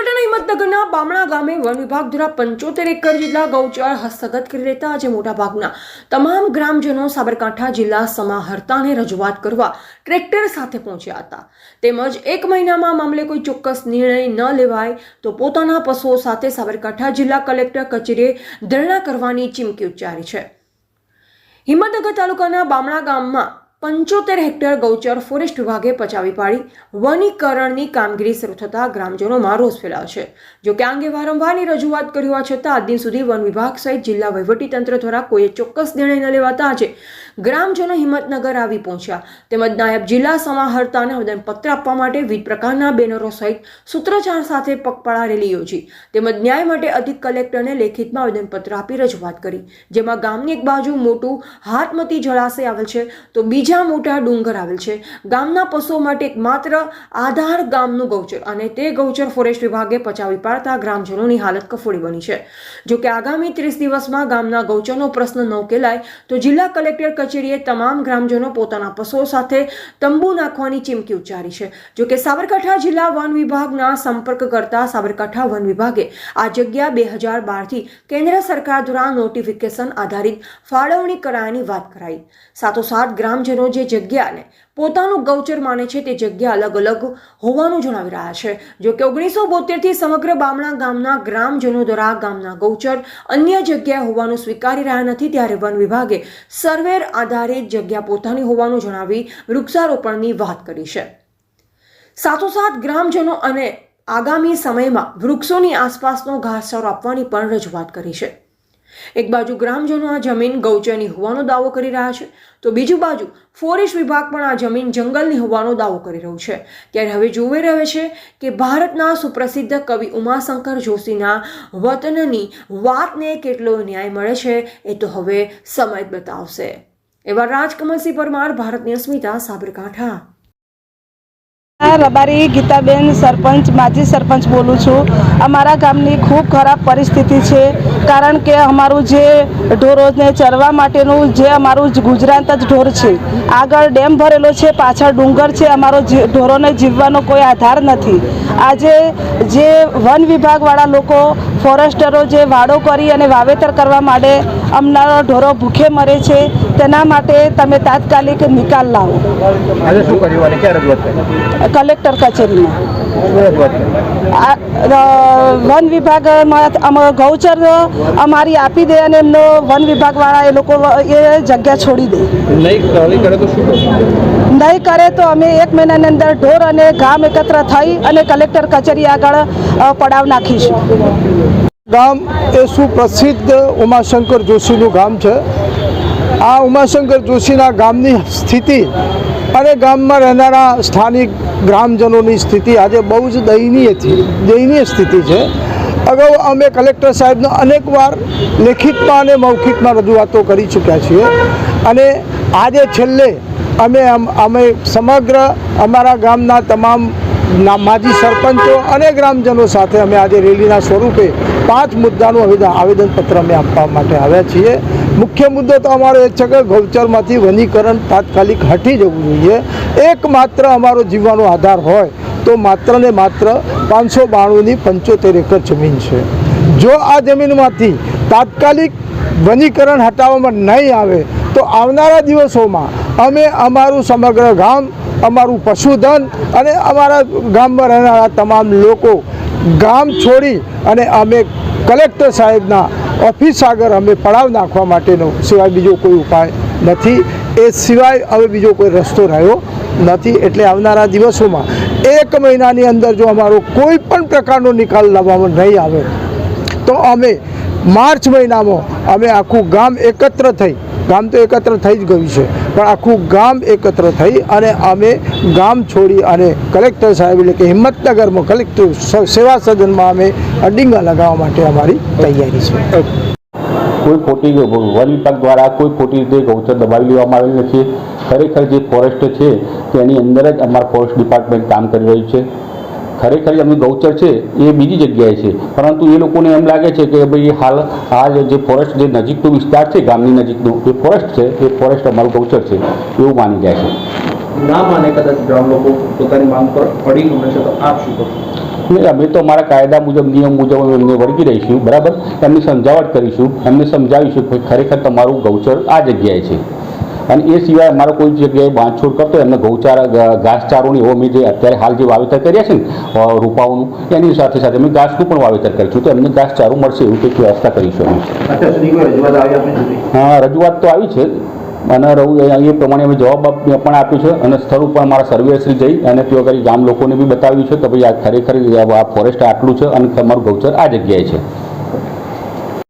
બનાસકાંઠાના હિંમતનગરના બામણા ગામે વન વિભાગ દ્વારા પંચોતેર એકર જેટલા ગૌચર હસ્તગત કરી લેતા આજે મોટાભાગના તમામ ગ્રામજનો સાબરકાંઠા જિલ્લા સમાહર્તાને રજૂઆત કરવા ટ્રેક્ટર સાથે પહોંચ્યા હતા. તેમજ એક મહિનામાં મામલે કોઈ ચોક્કસ નિર્ણય ન લેવાય તો પોતાના પશુઓ સાથે સાબરકાંઠા જિલ્લા કલેક્ટર કચેરીએ ધરણા કરવાની ચીમકી ઉચ્ચારી છે. હિંમતનગર તાલુકાના બામણા ગામમાં પંચોતેર હેક્ટર ગૌચર ફોરેસ્ટ વિભાગે પચાવી પાડી. વનીકરણની કામગીરી શરૂ થતાં ગ્રામજનોમાં રોષ ફેલાયો છે. જો કે આ અંગે વારંવારની રજૂઆત કરી હોવા છતાં આજ દિન સુધી વન વિભાગ સહિત જિલ્લા વહીવટીતંત્ર દ્વારા કોઈએ ચોક્કસ નિર્ણય ન લેવાતા આજે ગ્રામજનો હિંમતનગર આવી પહોંચ્યા. તેમજ નાયબ જિલ્લા સમાહર્તાને આવેદનપત્ર આપવા માટે વિવિધ પ્રકારના બેનરો સહિત સૂત્રોચ્ચાર સાથે પગપાળા રેલી યોજી. તેમજ ન્યાય માટે અધિક કલેક્ટરને લેખિતમાં આવેદનપત્ર આપી રજૂઆત કરી. જેમાં ગામની એક બાજુ મોટું હાથમતી જળાશય આવેલ છે. તો બીજા મોટા ડુંગર આવેલ છે. ગામના પશુઓ માટે એકમાત્ર આધાર ગામનું ગૌચર અને તે ગૌચર ફોરેસ્ટ વિભાગે પચાવી પાડતા ગ્રામજનોની હાલત કફોડી બની છે. જો કે આગામી ત્રીસ દિવસમાં ગામના ગૌચરનો પ્રશ્ન ન ઉકેલાય, તો જિલ્લા કલેક્ટર કચેરીએ તમામ ગ્રામજનો પોતાના પશુઓ સાથે તંબુ નાખવાની ચીમકી ઉચ્ચારી છે. જો કે સાબરકાંઠા જિલ્લા વન વિભાગના સંપર્ક કરતા સાબરકાંઠા વન વિભાગે આ જગ્યા બે હજાર બારથી કેન્દ્ર સરકાર દ્વારા નોટિફિકેશન આધારિત ફાળવણી કરાયાની વાત કરાઈ. સાથોસાથ ગ્રામજનો જે જગ્યાને પોતાનું ગૌચર માને છે તે જગ્યા અલગ અલગ હોવાનું જણાવી રહ્યા છે. જો કે ઓગણીસો બોતેરથી સમગ્ર બામણા ગામના ગ્રામજનો દ્વારા ગામના ગૌચર અન્ય જગ્યાએ હોવાનું સ્વીકારી રહ્યા નથી. ત્યારે વન વિભાગે સર્વેર આધારિત જગ્યા પોતાની હોવાનું જણાવી વૃક્ષારોપણની વાત કરી છે. સાથોસાથ ગ્રામજનો અને આગામી સમયમાં વૃક્ષોની આસપાસનો ઘાસચારો આપવાની પણ રજૂઆત કરી છે. એક બાજુ ગ્રામજનો આ જમીન ગૌચરની હોવાનો દાવો કરી રહ્યા છે, તો બીજું બાજુ ફોરેસ્ટ વિભાગ પણ આ જમીન જંગલની હોવાનો દાવો કરી રહ્યું છે. ત્યારે હવે જોવે રહે છે કે ભારતના સુપ્રસિદ્ધ કવિ ઉમાશંકર જોશીના વતનની વાતને કેટલો ન્યાય મળે છે એ તો હવે સમય બતાવશે. એવા રાજકમલસિંહ પરમાર ભારતની અસ્મિતા સાબરકાંઠા. રબારી ગીતાબેન સરપંચ, માજી સરપંચ બોલું છું. અમારા ગામની ખૂબ ખરાબ પરિસ્થિતિ છે. કારણ કે અમારું જે ઢોરોને ચરવા માટેનું જે અમારું ગુજરાત જ ઢોર છે આગળ ડેમ ભરેલો છે પાછળ ડુંગર છે અમારો જી- ઢોરોને જીવવાનો કોઈ આધાર નથી. આજે જે વન વિભાગવાળા લોકો ફોરેસ્ટરો જે વાડો કરી અને વાવેતર કરવા માટે અમનારો ઢોરો ભૂખે મરે છે તેના માટે તમે તાત્કાલિક નિકાલ લાવો. કલેક્ટર કચેરીમાં વન વિભાગમાં ગૌચર અમારી આપી દે અને એમનો વન વિભાગવાળા એ લોકો એ જગ્યા છોડી દે. નહીં નહીં કરે તો શું કરશું નહીં કરે તો અમે એક મહિનાની અંદર ઢોર અને ગામ એકત્ર થઈ અને કલેક્ટર કચેરી આગળ પડાવ નાખીશું. ગામ એ સુપ્રસિદ્ધ ઉમાશંકર જોશીનું ગામ છે. આ ઉમાશંકર જોશીના ગામની સ્થિતિ અને ગામમાં રહેનારા સ્થાનિક ગ્રામજનોની સ્થિતિ આજે બહુ જ દયનીય દયનીય સ્થિતિ છે. અગાઉ અમે કલેક્ટર સાહેબને અનેકવાર લેખિતમાં અને મૌખિકમાં રજૂઆતો કરી ચૂક્યા છીએ. અને આજે છેલ્લે અમે અમે સમગ્ર અમારા ગામના તમામ માજી સરપંચો અને ગ્રામજનો સાથે અમે આજે રેલીના સ્વરૂપે પાંચ મુદ્દાનું આવેદન આવેદનપત્ર અમે આપવા માટે આવ્યા છીએ. મુખ્ય મુદ્દો તો અમારો એ છે કે ગૌચરમાંથી વનીકરણ તાત્કાલિક હટી જવું જોઈએ. એકમાત્ર અમારો જીવવાનો આધાર હોય તો માત્ર ને માત્ર પાંચસો બાણુંની પંચોતેર એકર જમીન છે. જો આ જમીનમાંથી તાત્કાલિક વનીકરણ હટાવવામાં નહીં આવે, તો આવનારા દિવસોમાં અમે અમારું સમગ્ર ગામ, અમારું પશુધન અને અમારા ગામમાં રહેનારા તમામ લોકો ગામ છોડી અને અમે કલેક્ટર સાહેબના ઓફિસ આગળ અમે પડાવ નાખવા માટેનો, સિવાય બીજો કોઈ ઉપાય નથી. એ સિવાય હવે બીજો કોઈ રસ્તો રહ્યો નથી. એટલે આવનારા દિવસોમાં એક મહિનાની અંદર જો અમારો કોઈ પણ પ્રકારનો નિકાલ લાવવામાં નહીં આવે, તો અમે માર્ચ મહિનામાં અમે આખું ગામ એકત્ર થઈ, ગામ તો એકત્ર થઈ જ ગયું છે, પણ આખું ગામ એકત્ર થઈ અને અમે ગામ છોડી અને કલેક્ટર સાહેબ એટલે કે હિંમતનગરમાં કલેક્ટર સેવા સદનમાં અમે અડિંગા લગાવવા માટે અમારી તૈયારી છે. કોઈ ખોટી વન વિભાગ દ્વારા કોઈ ખોટી રીતે ગૌચર દબાવી લેવામાં આવેલ નથી. ખરેખર જે ફોરેસ્ટ છે, તેની અંદર જ અમારું ફોરેસ્ટ ડિપાર્ટમેન્ટ કામ કરી રહ્યું છે. ખરેખર એમનું ગૌચર છે, એ બીજી જગ્યાએ છે. પરંતુ એ લોકોને એમ લાગે છે કે ભાઈ હાલ આ જે ફોરેસ્ટ જે નજીકનો વિસ્તાર છે, ગામની નજીકનો, એ ફોરેસ્ટ છે, એ ફોરેસ્ટ અમારું ગૌચર છે, એવું માની જાય છે. ના માને કદાચ ગ્રામ લોકો પોતાની માંગ પર પડી ગમે છે, તો આપ શું કરશો એટલે અમે તો અમારા કાયદા મુજબ નિયમ મુજબ અમે એમને વળગી રહીશું બરાબર? એમની સમજાવટ કરીશું એમને સમજાવીશું કે ખરેખર તમારું ગૌચર આ જગ્યાએ છે. અને એ સિવાય અમારો કોઈ જગ્યાએ બાંધછોડ કરતો એમને ગૌચારા ઘાસચારોની એવો અમે જે અત્યારે હાલ જે વાવેતર કર્યા છે ને રૂપાઓનું એની સાથે સાથે અમે ઘાસનું પણ વાવેતર કરીશું. તો એમને ઘાસચારો મળશે એવું કંઈક વ્યવસ્થા કરીશું અમે. હા, રજૂઆત તો આવી છે. અને રહું એ પ્રમાણે અમે જવાબ પણ આપ્યો છે. અને સ્થળ ઉપર મારા સર્વેશ્રી જઈ અને ત્યાં આગળ ગામ લોકોને બી બતાવ્યું છે કે ભાઈ આ ખરેખર આ ફોરેસ્ટ આટલું છે અને તમારું ગૌચર આ જગ્યાએ છે.